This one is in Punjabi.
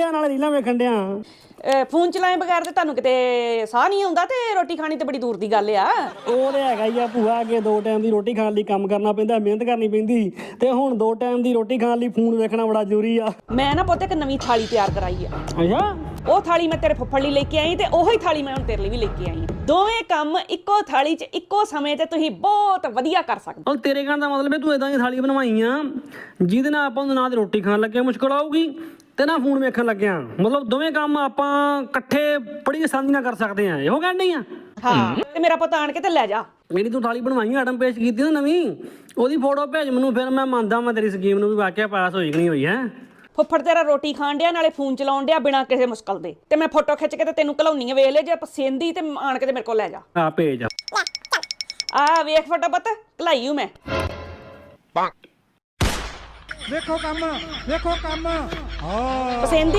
ਇਹ ਨਾਲ ਰੀਲਾਂ ਵੇਖਣ ਡਿਆ। ਅਹ ਫੋਨ ਚਲਾਏ ਬਗੈਰ ਤੇ ਤੁਹਾਨੂੰ ਕਿਤੇ ਸਾਹ ਨਹੀਂ ਆਉਂਦਾ ਤੇ ਰੋਟੀ ਖਾਣੀ ਤੇ ਬੜੀ ਦੂਰ ਦੀ ਗੱਲ ਆ। ਉਹ ਤੇ ਹੈਗਾ ਹੀ ਆ ਭੂਆ ਅੱਗੇ ਦੋ ਟਾਈਮ ਦੀ ਰੋਟੀ ਖਾਣ ਲਈ ਕੰਮ ਕਰਨਾ ਪੈਂਦਾ ਮਿਹਨਤ ਕਰਨੀ ਪੈਂਦੀ। ਤੇ ਹੁਣ ਦੋ ਟਾਈਮ ਦੀ ਰੋਟੀ ਖਾਣ ਲਈ ਫੋਨ ਵੇਖਣਾ ਬੜਾ ਜ਼ਰੂਰੀ ਆ। ਮੈਂ ਨਾ ਪੁੱਤ ਇੱਕ ਨਵੀਂ ਥਾਲੀ ਤਿਆਰ ਕਰਾਈ ਆ। ਅੱਛਾ? ਉਹ ਥਾਲੀ ਮੈਂ ਤੇਰੇ ਫੁੱਫੜ ਲਈ ਲੈ ਕੇ ਆਈ ਤੇ ਉਹੀ ਥਾਲੀ ਮੈਂ ਹੁਣ ਤੇਰੇ ਲਈ ਵੀ ਲੈ ਕੇ ਆਈ। ਆ ਦੋਵੇਂ ਕੰਮ ਇੱਕੋ ਥਾਲੀ 'ਚ ਇੱਕੋ ਸਮੇਂ ਤੇ ਤੁਸੀਂ ਬਹੁਤ ਵਧੀਆ ਕਰ ਸਕਦੇ ਉਹ ਤੇਰੇ ਕਹਿਣ ਦਾ ਮਤਲਬ ਹੈ ਤੂੰ ਇਦਾਂ ਦੀ ਥਾਲੀ ਬਣਵਾਈ ਆ ਜਿਹਦੇ ਨਾਲ ਆਪਾਂ ਨੂੰ ਨਾ ਤੇ ਰੋਟੀ ਖਾਣ ਲੱਗੇ ਮੁਸ਼ਕਲ ਆਊਗੀ। ਤੇ ਨਾ ਫੋਨ ਵੇਖਣ ਲੱਗਿਆ। ਮਤਲਬ ਦੋਵੇਂ ਕੰਮ ਆਪਾਂ ਇਕੱਠੇ ਬੜੀ ਆਸਾਨੀ ਨਾਲ ਕਰ ਸਕਦੇ ਆ। ਇਹੋ ਡਈ ਆ। ਹਾਂ ਤੇ ਮੇਰਾ ਪੁੱਤ ਆਣ ਕੇ ਤੇ ਲੈ ਜਾ। ਜਿਹੜੀ ਤੂੰ ਥਾਲੀ ਬਣਵਾਈ ਆਟਮ ਪੇਸ਼ ਕੀਤੀ ਨਾ ਨਵੀਂ। ਉਹਦੀ ਫੋਟੋ ਭੇਜ ਮੈਨੂੰ ਫਿਰ ਮੈਂ ਮੰਨਦਾ ਮੈਂ ਤੇਰੀ ਸਕੀਮ ਨੂੰ ਵੀ ਵਾਕਿਆ ਪਾਸ ਹੋਈ ਕਿ ਨਹੀਂ ਹੋਈ ਹੈ। ਫੁੱਫੜ ਤੇਰਾ ਰੋਟੀ ਖਾਣ ਡਿਆ ਨਾਲੇ ਫੋਨ ਚਲਾਉਣ ਡਿਆ ਬਿਨਾਂ ਕਿਸੇ ਮੁਸ਼ਕਲ ਦੇ। ਤੇ ਮੈਂ ਫੋਟੋ ਖਿੱਚ ਕੇ ਤੇ ਤੈਨੂੰ ਘਲਾਉਣੀ ਆ ਵੇਖ ਲੈ ਜੇ ਪਸੰਦੀ ਤੇ ਆਣ ਕੇ ਤੇ ਮੇਰੇ ਕੋਲ ਲੈ ਜਾ। ਆ ਭੇਜ ਆ। ਵੇਖ ਫੋਟੋ ਪੁੱਤ ਘਲਾਈ ਹੂੰ ਮੈਂ। ਵੇਖੋ ਕੰਮ ਵੇਖੋ ਕੰਮ। ਹਾਂ। ਪਸੰਦੀ